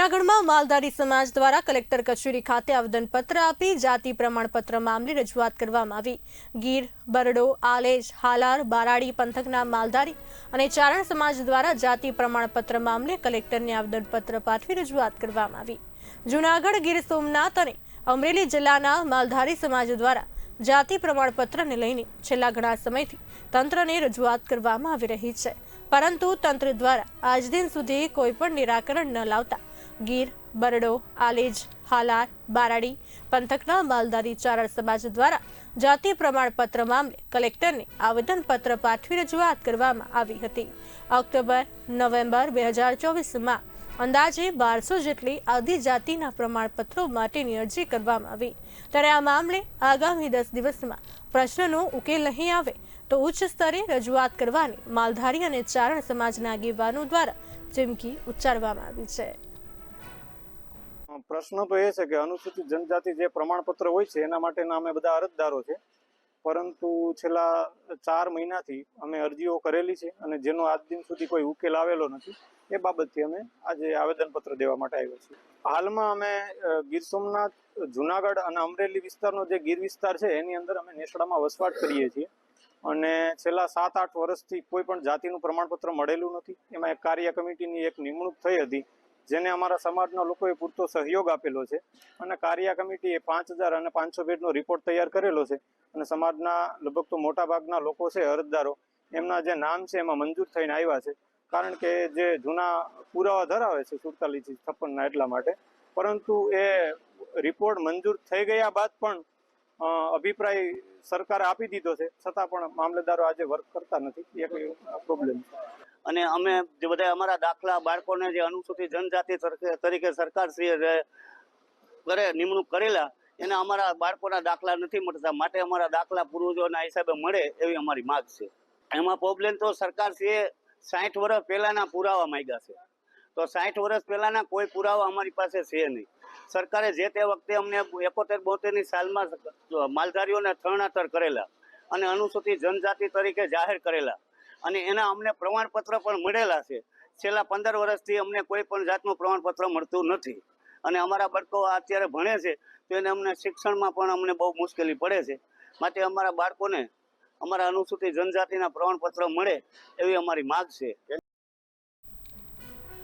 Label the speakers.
Speaker 1: જૂનાગઢમાં માલધારી સમાજ દ્વારા કલેક્ટર કચેરી ખાતે આવેદનપત્ર આપી જાતિ પ્રમાણપત્ર મામલે રજૂઆત કરવામાં આવી. ગીર, બરડો, આલેજ, હાલાર, બારાડી પંથકના માલધારી અને ચારણ સમાજ દ્વારા જાતિ પ્રમાણપત્ર મામલે કલેક્ટરને આવેદનપત્ર પાઠવી રજૂઆત કરવામાં આવી. જૂનાગઢ, ગીર સોમનાથ અને અમરેલી જિલ્લાના માલધારી સમાજ દ્વારા જાતિ પ્રમાણપત્રને લઈને છેલ્લા ઘણા સમયથી તંત્રને રજૂઆત કરવામાં આવી રહી છે. પરંતુ તંત્ર દ્વારા આજ દિન સુધી કોઈ પણ નિરાકરણ ન લાવતા ગીર, બરડો, આલેજ, હાલાર, બારાડી, પંથકના માલધારી ચારણ સમાજ દ્વારા જાતિ પ્રમાણપત્ર મામલે કલેક્ટરને આવેદનપત્ર પાઠવી રજૂઆત કરવામાં આવી હતી. ઓક્ટોબર, નવેમ્બર બે હજાર ચોવીસમાં અંદાજે બારસો જેટલી આદિજાતિના પ્રમાણપત્રો માટેની અરજી કરવામાં આવી. ત્યારે આ મામલે આગામી દસ દિવસમાં પ્રશ્નનો ઉકેલ નહીં આવે તો ઉચ્ચ સ્તરે રજૂઆત કરવાની માલધારી અને ચારણ સમાજના આગેવાનો દ્વારા ચીમકી ઉચ્ચારવામાં આવી છે.
Speaker 2: પ્રશ્ન તો એ છે કે અનુસૂચિત જનજાતિ જે પ્રમાણપત્ર હોય છે, એના માટેના અમે બધા અરજદારો છે. પરંતુ છેલ્લા ચાર મહિનાથી અમે અરજીઓ કરેલી છે અને જેનો આજ દિન સુધી કોઈ ઉકેલ આવેલો નથી, એ બાબતથી અમે આજે આવેદનપત્ર દેવા માટે આવ્યા છીએ. હાલમાં અમે ગીર સોમનાથ, જુનાગઢ અને અમરેલી વિસ્તારનો જે ગીર વિસ્તાર છે, એની અંદર અમે નેસડામાં વસવાટ કરીએ છીએ. અને છેલ્લા સાત, આઠ વર્ષથી કોઈ પણ જાતિનું પ્રમાણપત્ર મળેલું નથી. એમાં એક કાર્ય કમિટીની એક નિમણૂક થઈ હતી જેને અમારા સમાજના લોકોએ પૂરતો સહયોગ આપેલો છે. અને કાર્ય કમિટીએ પાંચ હજાર અને પાંચસો બેડનો રિપોર્ટ તૈયાર કરેલો છે. અને સમાજના લગભગ તો મોટા ભાગના લોકો છે અરજદારો. એમના જે નામ છે એમાં મંજૂર થઈને આવ્યા છે. કારણ કે જે જૂના પુરાવા ધરાવે છે સુડતાલીસ છપ્પનના એટલા માટે. પરંતુ એ રિપોર્ટ મંજૂર થઈ ગયા બાદ પણ અભિપ્રાય સરકારે આપી દીધો છે. છતાં પણ મામલેદારો આજે વર્ક કરતા નથી. એક પ્રોબ્લેમ
Speaker 3: અને અમે જે બધા અમારા દાખલા બાળકોને જે અનુસૂચિત જનજાતિ તરીકે- સરકારશ્રીએ કરે નિમણૂક કરેલા, એને અમારા બાળકોના દાખલા નથી મળતા. માટે અમારા દાખલા પૂર્વજોના હિસાબે મળે એવી અમારી માગ છે. એમાં પ્રોબ્લેમ તો સરકારશ્રીએ સાઠ વર્ષ પહેલાના પુરાવા માંગ્યા છે. તો સાઠ વર્ષ પહેલાના કોઈ પુરાવા અમારી પાસે છે નહીં. સરકારે જે તે વખતે અમને એકોતેર બોતેરની સાલમાં માલધારીઓને થરણાતર કરેલા અને અનુસૂચિત જનજાતિ તરીકે જાહેર કરેલા અને એના અમને પ્રમાણપત્ર પણ મળેલા છે. છેલ્લા પંદર વર્ષથી અમને કોઈ પણ જાતનું પ્રમાણપત્ર મળતું નથી. અને અમારા બાળકો અત્યારે ભણે છે તો એને અમને શિક્ષણમાં પણ અમને બહુ મુશ્કેલી પડે છે. માટે અમારા બાળકોને અમારા અનુસૂચિત જનજાતિના પ્રમાણપત્ર મળે એવી અમારી માગ છે.